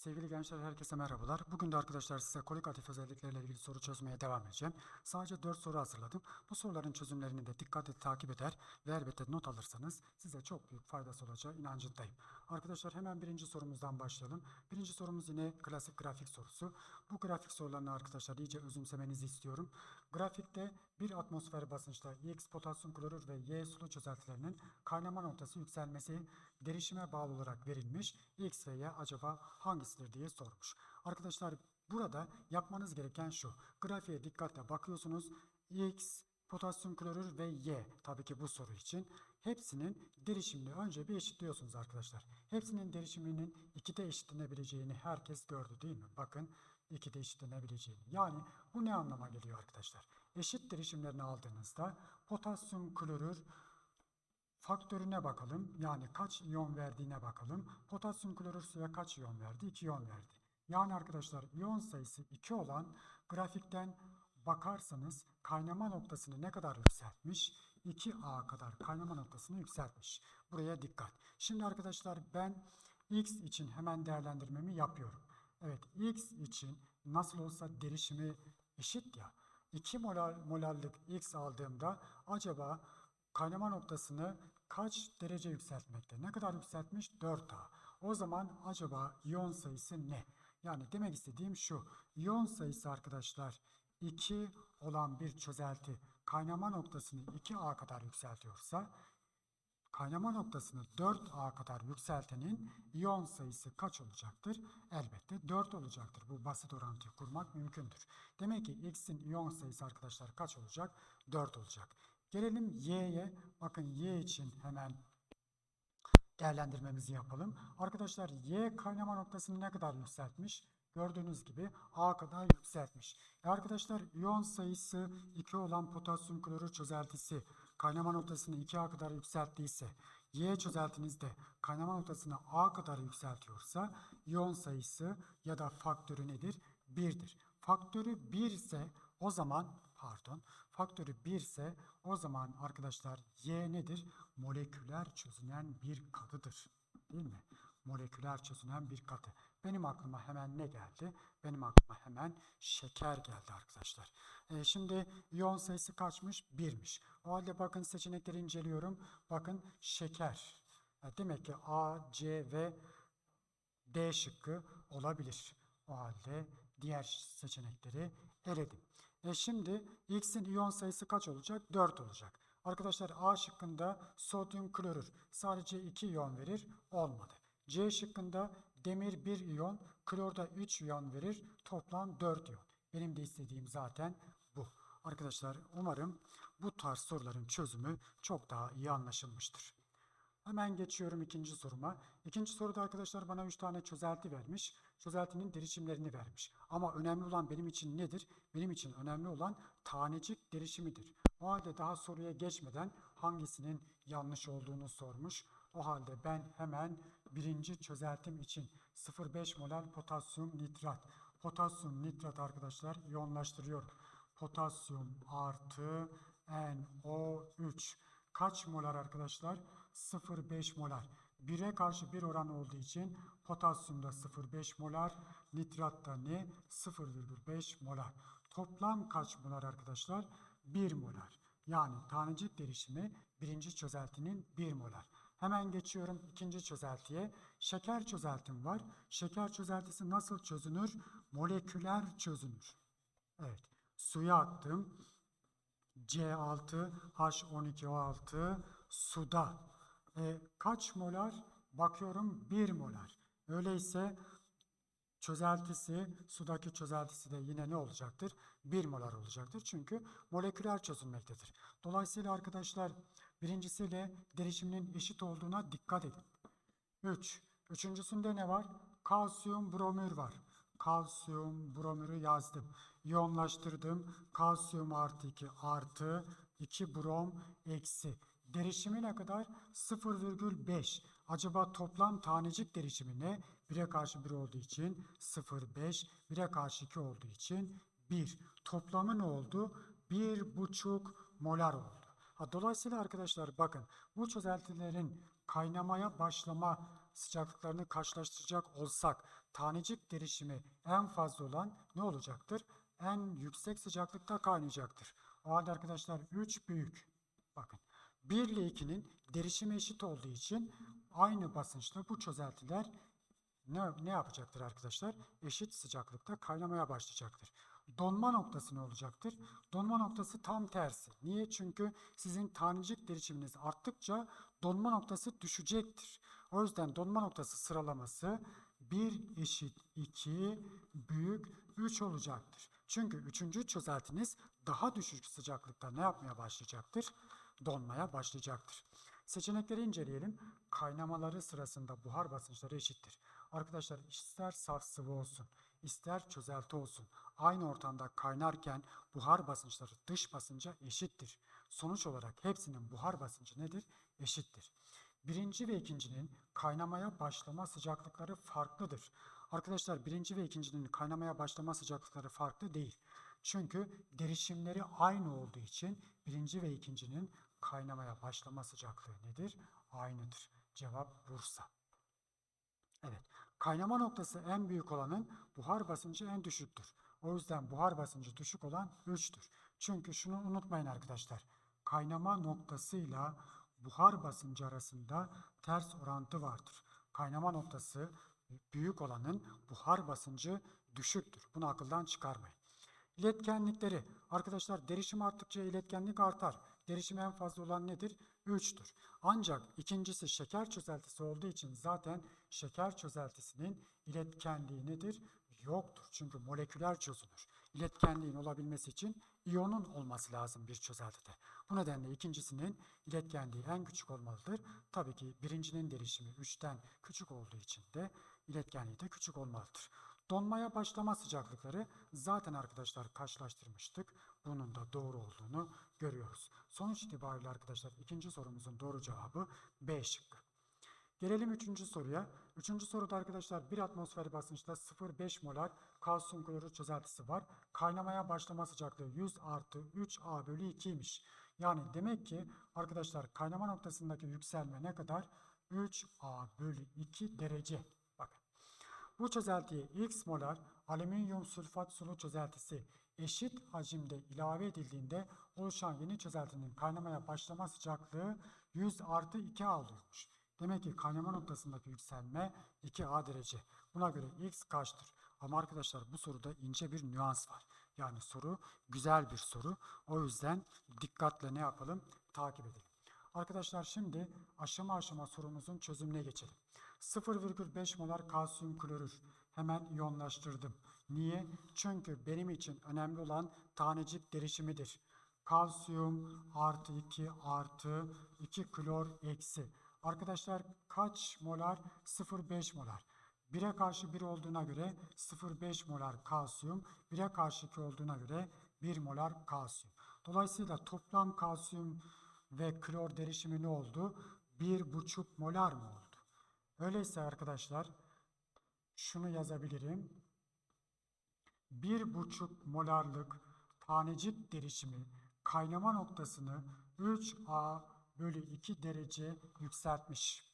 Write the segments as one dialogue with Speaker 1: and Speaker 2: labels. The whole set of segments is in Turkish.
Speaker 1: Sevgili gençler herkese merhabalar. Bugün de arkadaşlar size kolikatif özelliklerle ilgili soru çözmeye devam edeceğim. Sadece 4 soru hazırladım. Bu soruların çözümlerini de dikkatle takip eder ve elbette not alırsanız size çok büyük faydası olacağı inancındayım. Arkadaşlar hemen birinci sorumuzdan başlayalım. Birinci sorumuz yine klasik grafik sorusu. Bu grafik sorularını arkadaşlar iyice özümsemenizi istiyorum. Grafikte bir atmosfer basınçta X potasyum klorür ve Y sulu çözeltilerinin kaynama noktası yükselmesi derişime bağlı olarak verilmiş. X ve Y acaba hangisidir diye sormuş. Arkadaşlar burada yapmanız gereken şu. Grafiğe dikkatle bakıyorsunuz. X, potasyum klorür ve Y tabii ki bu soru için hepsinin derişimini önce bir eşitliyorsunuz arkadaşlar. Hepsinin derişiminin 2'de eşitlenebileceğini herkes gördü değil mi? Bakın 2'de eşitlenebileceğini. Yani bu ne anlama geliyor arkadaşlar? Eşit derişimlerini aldığınızda potasyum klorür faktörüne bakalım. Yani kaç iyon verdiğine bakalım. Potasyum klorür suya kaç iyon verdi? 2 iyon verdi. Yani arkadaşlar iyon sayısı 2 olan grafikten bakarsanız kaynama noktasını ne kadar yükseltmiş? 2A kadar kaynama noktasını yükseltmiş. Buraya dikkat. Şimdi arkadaşlar ben X için hemen değerlendirmemi yapıyorum. Evet X için nasıl olsa derişimi eşit ya. 2 molar, molarlık X aldığımda acaba kaynama noktasını kaç derece yükseltmekte? Ne kadar yükseltmiş? 4A. O zaman acaba iyon sayısı ne? Yani demek istediğim şu. İyon sayısı arkadaşlar 2 olan bir çözelti kaynama noktasını 2A kadar yükseltiyorsa kaynama noktasını 4A kadar yükseltenin iyon sayısı kaç olacaktır? Elbette 4 olacaktır. Bu basit orantıyı kurmak mümkündür. Demek ki X'in iyon sayısı arkadaşlar kaç olacak? 4 olacak. Gelelim Y'ye. Bakın Y için hemen değerlendirmemizi yapalım. Arkadaşlar Y kaynama noktasını ne kadar yükseltmiş? Gördüğünüz gibi A kadar yükseltmiş. E arkadaşlar iyon sayısı 2 olan potasyum klorür çözeltisi kaynama noktasını 2A kadar yükselttiyse Y çözeltinizde kaynama noktasını A kadar yükseltiyorsa iyon sayısı ya da faktörü nedir? 1'dir. Faktörü 1 ise o zaman pardon faktörü 1 ise o zaman arkadaşlar Y nedir? Moleküler çözünen bir katıdır. Değil mi? Moleküler çözünen bir katı. Benim aklıma hemen ne geldi? Benim aklıma hemen şeker geldi arkadaşlar. Ee, şimdi iyon sayısı kaçmış? 1'miş. O halde bakın seçenekleri inceliyorum. Bakın şeker. E, Demek ki A, C ve D şıkkı olabilir. O halde diğer seçenekleri eledim. E şimdi X'in iyon sayısı kaç olacak? 4 olacak. Arkadaşlar A şıkkında sodyum klorür sadece 2 iyon verir. Olmadı. C şıkkında demir 1 iyon, klorda 3 iyon verir. Toplam 4 iyon. Benim de istediğim zaten bu. Arkadaşlar umarım bu tarz soruların çözümü çok daha iyi anlaşılmıştır. Hemen geçiyorum ikinci soruma. İkinci soruda arkadaşlar bana 3 tane çözelti vermiş. Çözeltinin derişimlerini vermiş. Ama önemli olan benim için nedir? Benim için önemli olan tanecik derişimidir. O halde daha soruya geçmeden hangisinin yanlış olduğunu sormuş. O halde ben hemen birinci çözeltim için 0,5 molar potasyum nitrat. Potasyum nitrat arkadaşlar iyonlaştırıyor. Potasyum artı NO3. Kaç molar arkadaşlar? 0,5 molar. 1'e karşı 1 oran olduğu için potasyumda 0,5 molar, nitratta ne? 0,5 molar. Toplam kaç molar arkadaşlar? 1 molar. Yani tanecik derişimi birinci çözeltinin 1 molar. Hemen geçiyorum ikinci çözeltiye. Şeker çözeltim var. Şeker çözeltisi nasıl çözünür? Moleküler çözünür. Evet. Suya attım. C6, H12O6 suda. E, kaç molar? Bakıyorum 1 molar. Öyleyse çözeltisi, sudaki çözeltisi de yine ne olacaktır? 1 molar olacaktır. Çünkü moleküler çözülmektedir. Dolayısıyla arkadaşlar birincisiyle derişiminin eşit olduğuna dikkat edin. 3. Üçüncüsünde ne var? Kalsiyum bromür var. Kalsiyum bromürü yazdım. İyonlaştırdım. Kalsiyum artı 2 artı 2 brom eksi. Derişimi ne kadar? 0,5. Acaba toplam tanecik derişimi ne? 1'e karşı 1 olduğu için 0,5. 1'e karşı 2 olduğu için 1. Toplamı ne oldu? 1,5 molar oldu. Ha, dolayısıyla arkadaşlar bakın bu çözeltilerin kaynamaya başlama sıcaklıklarını karşılaştıracak olsak tanecik derişimi en fazla olan ne olacaktır? En yüksek sıcaklıkta kaynayacaktır. O halde arkadaşlar 3 büyük. Bakın 1 ile 2'nin derişimi eşit olduğu için aynı basınçta bu çözeltiler ne, ne yapacaktır arkadaşlar? Eşit sıcaklıkta kaynamaya başlayacaktır. Donma noktası ne olacaktır? Donma noktası tam tersi. Niye? Çünkü sizin tanecik derişiminiz arttıkça donma noktası düşecektir. O yüzden donma noktası sıralaması 1 eşit 2 büyük 3 olacaktır. Çünkü üçüncü çözeltiniz daha düşük sıcaklıkta ne yapmaya başlayacaktır? Donmaya başlayacaktır. Seçenekleri inceleyelim. Kaynamaları sırasında buhar basınçları eşittir. Arkadaşlar ister saf sıvı olsun, ister çözelti olsun. Aynı ortamda kaynarken buhar basınçları dış basınca eşittir. Sonuç olarak hepsinin buhar basıncı nedir? Eşittir. Birinci ve ikincinin kaynamaya başlama sıcaklıkları farklıdır. Arkadaşlar birinci ve ikincinin kaynamaya başlama sıcaklıkları farklı değil. Çünkü derişimleri aynı olduğu için birinci ve ikincinin kaynamaya başlama sıcaklığı nedir? Aynıdır. Cevap Bursa. Evet. Kaynama noktası en büyük olanın buhar basıncı en düşüktür. O yüzden buhar basıncı düşük olan 3'tür. Çünkü şunu unutmayın arkadaşlar. Kaynama noktasıyla buhar basıncı arasında ters orantı vardır. Kaynama noktası büyük olanın buhar basıncı düşüktür. Bunu akıldan çıkarmayın. İletkenlikleri. Arkadaşlar derişim arttıkça iletkenlik artar. Derişim en fazla olan nedir? 3'tür. Ancak ikincisi şeker çözeltisi olduğu için zaten şeker çözeltisinin iletkenliği nedir? Yoktur. Çünkü moleküler çözünür. İletkenliğin olabilmesi için iyonun olması lazım bir çözeltide. Bu nedenle ikincisinin iletkenliği en küçük olmalıdır. Tabii ki birincinin derişimi 3'ten küçük olduğu için de iletkenliği de küçük olmalıdır. Donmaya başlama sıcaklıkları zaten arkadaşlar karşılaştırmıştık. Bunun da doğru olduğunu görüyoruz. Sonuç itibariyle arkadaşlar ikinci sorumuzun doğru cevabı B şıkkı. Gelelim üçüncü soruya. Üçüncü soruda arkadaşlar bir atmosfer basınçta 0,5 molar kalsiyum klorür çözeltisi var. Kaynamaya başlama sıcaklığı 100 artı 3A bölü 2'ymiş. Yani demek ki arkadaşlar kaynama noktasındaki yükselme ne kadar? 3A bölü 2 derece. Bakın. Bu çözeltiye X molar alüminyum sülfat sulu çözeltisi eşit hacimde ilave edildiğinde oluşan yeni çözeltinin kaynamaya başlama sıcaklığı 100 artı 2A oluyormuş. Demek ki kaynama noktasındaki yükselme 2A derece. Buna göre X kaçtır? Ama arkadaşlar bu soruda ince bir nüans var. Yani soru güzel bir soru. O yüzden dikkatle ne yapalım? Takip edelim. Arkadaşlar şimdi aşama aşama sorumuzun çözümüne geçelim. 0,5 molar kalsiyum klorür. Hemen iyonlaştırdım. Niye? Çünkü benim için önemli olan tanecik derişimidir. Kalsiyum artı 2 artı 2 klor eksi. Arkadaşlar kaç molar? 0,5 molar. 1'e karşı 1 olduğuna göre 0,5 molar kalsiyum, 1'e karşı 2 olduğuna göre 1 molar kalsiyum. Dolayısıyla toplam kalsiyum ve klor derişimi ne oldu? 1,5 molar mı oldu? Öyleyse arkadaşlar şunu yazabilirim. 1,5 molarlık tanecik derişimi kaynama noktasını 3A bölü 2 derece yükseltmiş.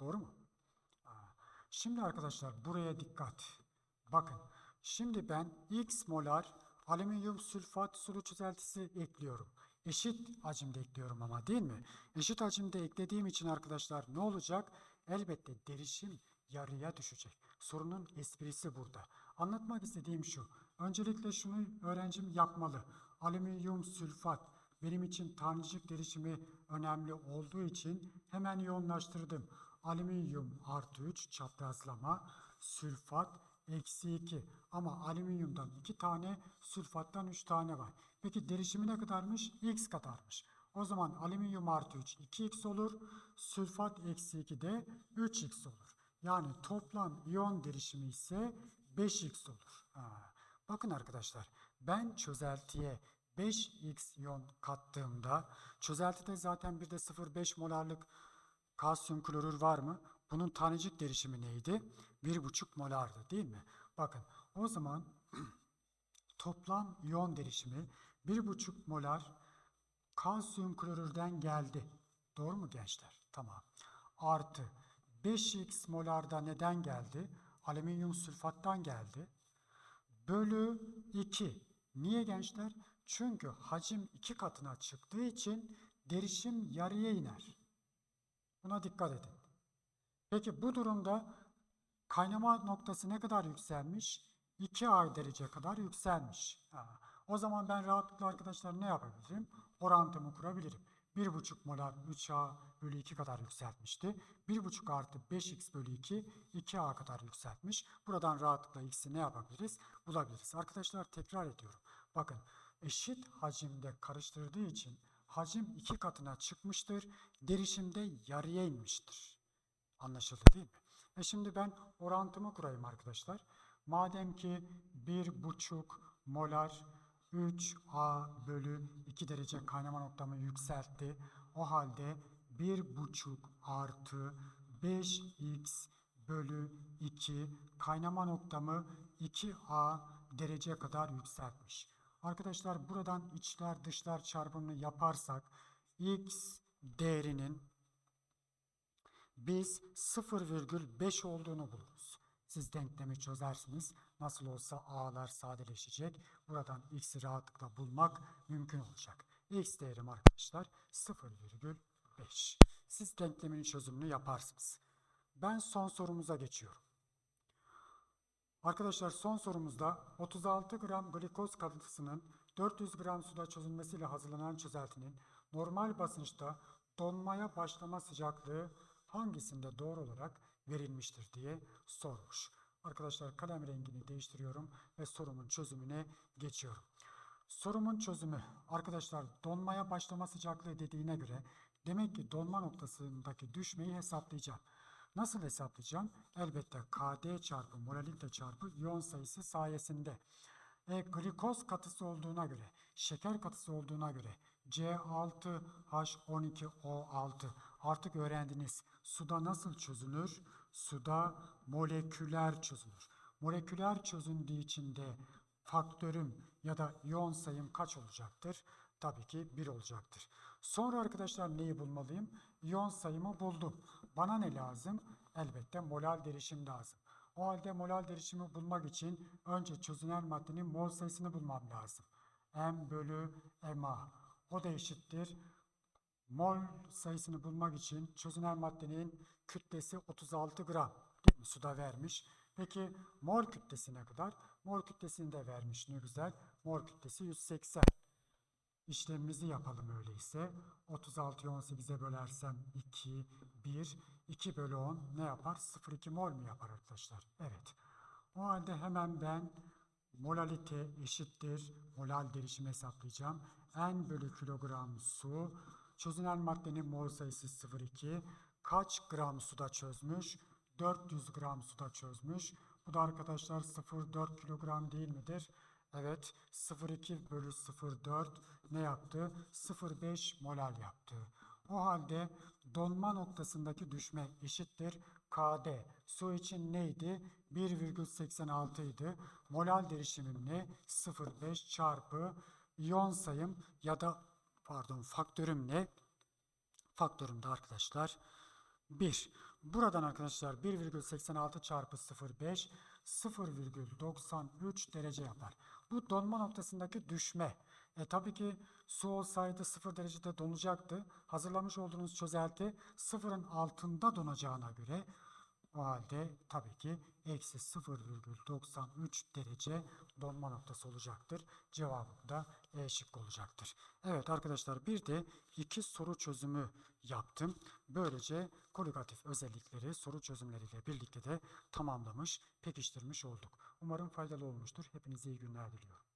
Speaker 1: Doğru mu? Şimdi arkadaşlar buraya dikkat. Bakın. Şimdi ben X molar alüminyum sülfat sulu çözeltisi ekliyorum. Eşit hacimde ekliyorum ama değil mi? Eşit hacimde eklediğim için arkadaşlar ne olacak? Elbette derişim yarıya düşecek. Sorunun esprisi burada. Anlatmak istediğim şu. Öncelikle şunu öğrencim yapmalı. Alüminyum sülfat benim için tanecik derişimi önemli olduğu için hemen yoğunlaştırdım. Alüminyum artı 3 çaprazlama, sülfat eksi 2. Ama alüminyumdan 2 tane, sülfattan 3 tane var. Peki derişimi ne kadarmış? X kadarmış. O zaman alüminyum artı 3 2x olur. Sülfat eksi 2 de 3x olur. Yani toplam iyon derişimi ise 5x olur. Ha. Bakın arkadaşlar ben çözeltiye 5x iyon kattığımda çözeltide zaten bir de 0,5 molarlık kalsiyum klorür var mı? Bunun tanecik derişimi neydi? 1,5 molardı değil mi? Bakın o zaman toplam iyon derişimi 1,5 molar kalsiyum klorürden geldi. Doğru mu gençler? Tamam. Artı 5x molarda neden geldi? Alüminyum sülfattan geldi. Bölü 2. Niye gençler? Çünkü hacim iki katına çıktığı için derişim yarıya iner. Buna dikkat edin. Peki bu durumda kaynama noktası ne kadar yükselmiş? 2A derece kadar yükselmiş. O zaman ben rahatlıkla arkadaşlar ne yapabilirim? Orantımı kurabilirim. 1,5 molar 3A bölü 2 kadar yükseltmişti. 1,5 artı 5x bölü 2 2A kadar yükseltmiş. Buradan rahatlıkla x'i ne yapabiliriz? Bulabiliriz. Arkadaşlar tekrar ediyorum. Bakın eşit hacimde karıştırdığı için hacim iki katına çıkmıştır. Derişimde yarıya inmiştir. Anlaşıldı değil mi? E şimdi ben orantımı kurayım arkadaşlar. Madem ki 1,5 molar 3A bölü 2 derece kaynama noktamı yükseltti. O halde 1,5 artı 5x bölü 2 kaynama noktamı 2A derece kadar yükseltmiş. Arkadaşlar buradan içler dışlar çarpımını yaparsak x değerinin biz 0,5 olduğunu buluruz. Siz denklemi çözersiniz. Nasıl olsa a'lar sadeleşecek. Buradan x'i rahatlıkla bulmak mümkün olacak. x değerim arkadaşlar 0,5. Siz denklemin çözümünü yaparsınız. Ben son sorumuza geçiyorum. Arkadaşlar son sorumuzda 36 gram glikoz kalıntısının 400 gram suda çözülmesiyle hazırlanan çözeltinin normal basınçta donmaya başlama sıcaklığı hangisinde doğru olarak verilmiştir diye sormuş. Arkadaşlar kalem rengini değiştiriyorum ve sorumun çözümüne geçiyorum. Sorumun çözümü arkadaşlar donmaya başlama sıcaklığı dediğine göre demek ki donma noktasındaki düşmeyi hesaplayacağım. Nasıl hesaplayacağım? Elbette KD çarpı molalite çarpı iyon sayısı sayesinde. E, glikoz katısı olduğuna göre, şeker katısı olduğuna göre C6H12O6 artık öğrendiniz. Suda nasıl çözünür? Suda moleküler çözünür. Moleküler çözündüğü için de faktörüm ya da iyon sayım kaç olacaktır? Tabii ki 1 olacaktır. Sonra arkadaşlar neyi bulmalıyım? İyon sayımı buldum. Bana ne lazım? Elbette molal derişim lazım. O halde molal derişimi bulmak için önce çözünen maddenin mol sayısını bulmam lazım. M bölü MA. O da eşittir. Mol sayısını bulmak için çözünen maddenin kütlesi 36 gram. Değil mi? Suda vermiş. Peki mol kütlesi ne kadar? Mol kütlesini de vermiş. Ne güzel. Mol kütlesi 180. İşlemimizi yapalım öyleyse. 36'yı 18'e bölersem 2, 1, 2 bölü 10 ne yapar? 0,2 mol mu yapar arkadaşlar? Evet. O halde hemen ben molalite eşittir. Molal derişimi hesaplayacağım. N bölü kilogram su. Çözünen maddenin mol sayısı 0,2. Kaç gram suda çözmüş? 400 gram suda çözmüş. Bu da arkadaşlar 0,4 kilogram değil midir? Evet 0,2 bölü 0,4 ne yaptı? 0,5 molal yaptı. O halde donma noktasındaki düşme eşittir KD. Su için neydi? 1,86 idi. Molal derişimim ne? 0,5 çarpı iyon sayım ya da pardon faktörüm ne? Faktörüm de arkadaşlar 1. Buradan arkadaşlar 1,86 çarpı 0,5 0,93 derece yapar. Bu donma noktasındaki düşme. E tabii ki su olsaydı 0 derecede donacaktı. Hazırlamış olduğunuz çözelti sıfırın altında donacağına göre o halde tabii ki eksi 0,93 derece donma noktası olacaktır. Cevabım da E şıkkı olacaktır. Evet arkadaşlar bir de iki soru çözümü yaptım. Böylece koligatif özellikleri soru çözümleriyle birlikte de tamamlamış, pekiştirmiş olduk. Umarım faydalı olmuştur. Hepinize iyi günler diliyorum.